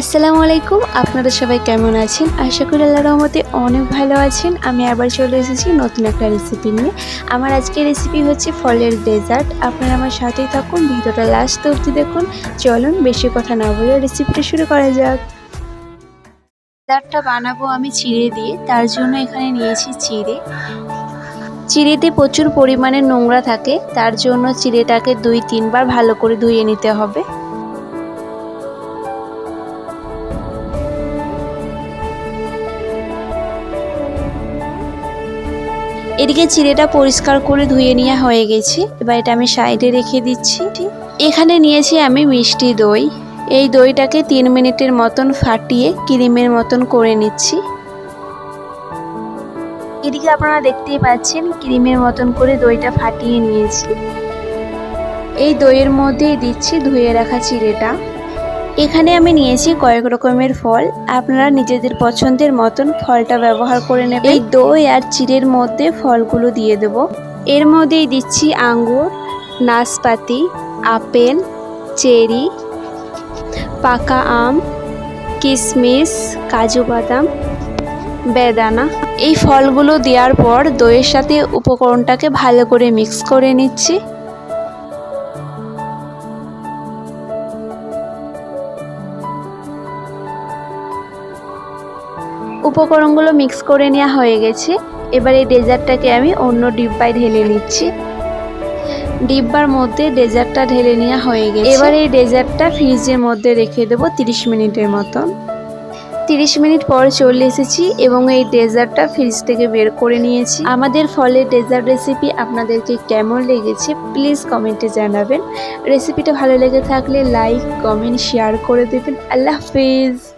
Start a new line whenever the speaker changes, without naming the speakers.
আসসালামু আলাইকুম, আপনারা সবাই কেমন আছেন? আশা করি আল্লাহ রহমতে অনেক ভালো আছেন। আমি আবার চলে এসেছি নতুন একটা রেসিপি নিয়ে। আমার আজকের রেসিপি হচ্ছে ফলের ডেজার্ট আপনারা আমার সাথেই থাকুন, ভিডিওটা লাস্ট অবধি দেখুন। চলুন, বেশি কথা না বলে রেসিপিটা শুরু করা যাক। ডেজার্টটা বানাবো আমি চিড়ে দিয়ে। তার জন্য এখানে নিয়েছি চিড়ে। চিড়েতে প্রচুর পরিমাণে নোংরা থাকে। তার জন্য চিড়েটাকে দুই, তিনবার ভালো করে ধুয়ে নিতে হবে। এদিকে চিড়েটা পরিষ্কার করে ধুয়ে নেওয়া হয়ে গেছে। এবার এটা আমি সাইডে রেখে দিচ্ছি। এখানে নিয়েছি আমি মিষ্টি দই। এই দইটাকে তিন মিনিটের মতন ফাটিয়ে ক্রিমের মতন করে নিচ্ছি। এদিকে আপনারা দেখতেই পাচ্ছেন, ক্রিমের মতন করে দইটা ফাটিয়ে নিয়েছি। এই দইয়ের মধ্যেই দিচ্ছি ধুয়ে রাখা চিড়েটা। এখানে আমি নিয়েছি কয়েক রকমের ফল। আপনারা নিজেদের পছন্দের মতন ফলটা ব্যবহার করে নেবেন। এই দই আর চিড়ের মধ্যে ফলগুলো দিয়ে দেব। এর মধ্যেই দিচ্ছি আঙ্গুর, নাশপাতি, আপেল, চেরি, পাকা আম কিশমিশ কাজু বাদাম, বেদানা। এই ফলগুলো দেওয়ার পর দইয়ের সাথে উপকরণটাকে ভালো করে মিক্স করে নিচ্ছি। উপকরণগুলো মিক্স করে নেওয়া হয়ে গেছে। এবার এই ডেজার্টটাকে আমি অন্য ডিব্বায় ঢেলে নিচ্ছি। ডিব্বার মধ্যে ডেজার্টটা ঢেলে নেওয়া হয়ে গেছে। এবার এই ডেজার্টটা ফ্রিজের মধ্যে রেখে দেবো তিরিশ মিনিটের মতন। তিরিশ মিনিট পর চলে এসেছি এবং এই ডেজার্টটা ফ্রিজ থেকে বের করে নিয়েছি। আমাদের ফলের ডেজার্ট রেসিপি আপনাদেরকে কেমন লেগেছে প্লিজ কমেন্টে জানাবেন। রেসিপিটা ভালো লেগে থাকলে লাইক, কমেন্ট, শেয়ার করে দেবেন। আল্লাহ হাফিজ।